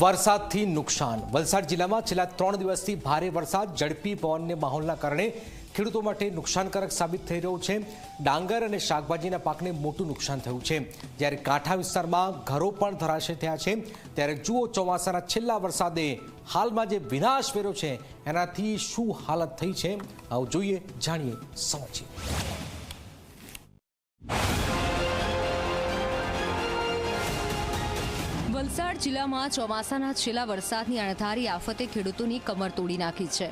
વરસાદથી નુકસાન. વલસાડ જિલ્લામાં છેલ્લા ત્રણ દિવસથી ભારે વરસાદ, ઝડપી પવનને માહોલના કારણે ખેડૂતો માટે નુકસાનકારક સાબિત થઈ રહ્યું છે. ડાંગર અને શાકભાજીના પાકને મોટું નુકસાન થયું છે. જ્યારે કાંઠા વિસ્તારમાં ઘરો પણ ધરાશય થયા છે, ત્યારે જુઓ ચોમાસાના છેલ્લા વરસાદે હાલમાં જે વિનાશ વેરો છે, એનાથી શું હાલત થઈ છે? આવું જોઈએ, જાણીએ સમજીએ વલસાડ જિલ્લામાં ચોમાસાના છેલ્લા વરસાદની અણધારી આફતે ખેડૂતોની કમર તોડી નાખી છે.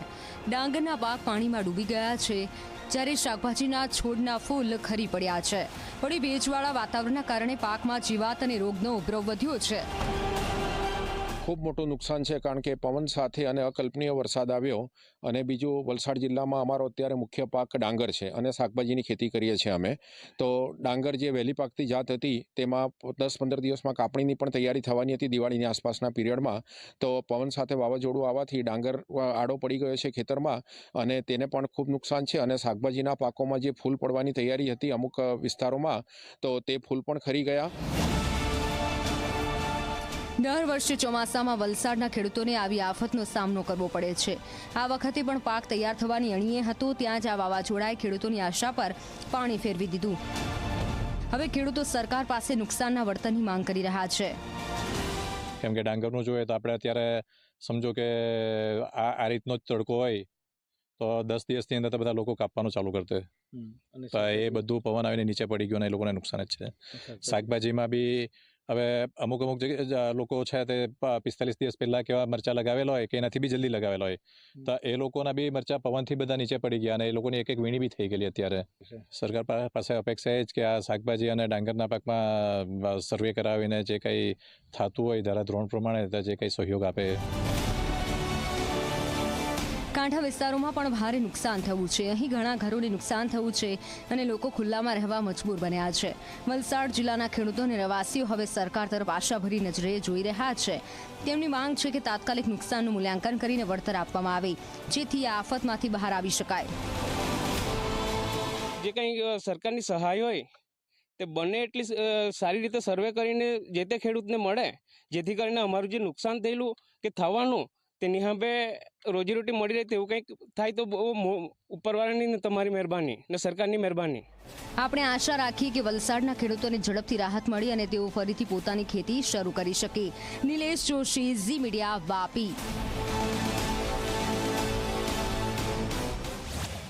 ડાંગરના પાક પાણીમાં ડૂબી ગયા છે. જ્યારે શાકભાજીના છોડના ફૂલ ખરી પડ્યા છે. વળી ભેજવાળા વાતાવરણના કારણે પાકમાં જીવાત અને રોગનો ઉપદ્રવ વધ્યો છે. ખૂબ મોટું નુકસાન છે કારણ કે પવન સાથે અને અકલ્પનીય વરસાદ આવ્યો અને બીજું વલસાડ જિલ્લામાં અમારો અત્યારે મુખ્ય પાક ડાંગર છે અને શાકભાજીની ખેતી કરીએ છીએ અમે. તો ડાંગર જે વહેલી પાકતી જાત હતી તેમાં દસ પંદર દિવસમાં કાપણીની પણ તૈયારી થવાની હતી દિવાળીની આસપાસના પિરિયડમાં. તો પવન સાથે વાવાઝોડું આવવાથી ડાંગર આડો પડી ગયો છે ખેતરમાં અને તેને પણ ખૂબ નુકસાન છે અને શાકભાજીના પાકોમાં જે ફૂલ પડવાની તૈયારી હતી અમુક વિસ્તારોમાં તો તે ફૂલ પણ ખરી ગયા. દર વર્ષે ચોમાસામાં વલસાડના ખેડૂતોને આવી આફતનો સામનો કરવો પડે છે. આ વખતે પણ પાક તૈયાર થવાની અણીએ હતો ત્યાં જ આ વાવાઝોડાએ ખેડૂતોની આશા પર પાણી ફેરવી દીધું. હવે ખેડૂતો સરકાર પાસે નુકસાનના વળતરની માંગ કરી રહ્યા છે. કેમ કે ડાંગરનું જોઈએ તો આપણે અત્યારે સમજો કે આ આ રીતનો જ તડકો હોય તો દસ દિવસની અંદર તો બધા લોકો કાપવાનું ચાલુ કરતે તો એ બધું પવન આવીને નીચે પડી ગયું અને એ લોકોને નુકસાન જ છે. શાકભાજીમાં બી હવે અમુક અમુક જગ્યાએ લોકો છે તે પિસ્તાલીસ દિવસ પહેલા કેવા મરચા લગાવેલા હોય કે એનાથી બી જલ્દી લગાવેલા હોય. તો એ લોકોના બી મરચા પવનથી બધા નીચે પડી ગયા અને એ લોકોની એક એક વીણી બી થઈ ગયેલી અત્યારે. સરકાર પાસે અપેક્ષા એ જ કે આ શાકભાજી અને ડાંગરના પાકમાં સર્વે કરાવીને જે કંઈ થતું હોય ધારાધોરણ પ્રમાણે જે કંઈ સહયોગ આપે. કાંઠા વિસ્તારોમાં પણ ભારે નુકસાન થયું છે. અહીં ઘણા ઘરોને નુકસાન થયું છે અને લોકો ખુલ્લામાં રહેવા મજબૂર બન્યા છે. વલસાડ જિલ્લાના ખેડૂતો અને રહેવાસીઓ હવે સરકાર તરફ આશાભરી નજરે જોઈ રહ્યા છે. તેમની માંગ છે કે તાત્કાલિક નુકસાનનું મૂલ્યાંકન કરીને વળતર આપવામાં આવે, જેથી આ આફતમાંથી બહાર આવી શકાય. જે કંઈ સરકારની સહાય હોય, તે બને એટલી સારી રીતે સર્વે કરીને જે તે ખેડૂતને મળે, જેથી કરીને અમારું જે નુકસાન થયેલું, કે થવાનું તેની હવે રોજીરોટી મળી રહે તેવું કંઈક થાય તો બહુ ઉપરવાળાની તમારી મહેરબાની ને સરકારની મહેરબાની. આપણે આશા રાખીએ કે વલસાડના ખેડૂતોને ઝડપથી રાહત મળી અને તેઓ ફરીથી પોતાની ખેતી શરૂ કરી શકે. નિલેશ જોશી, ઝી મીડિયા, વાપી.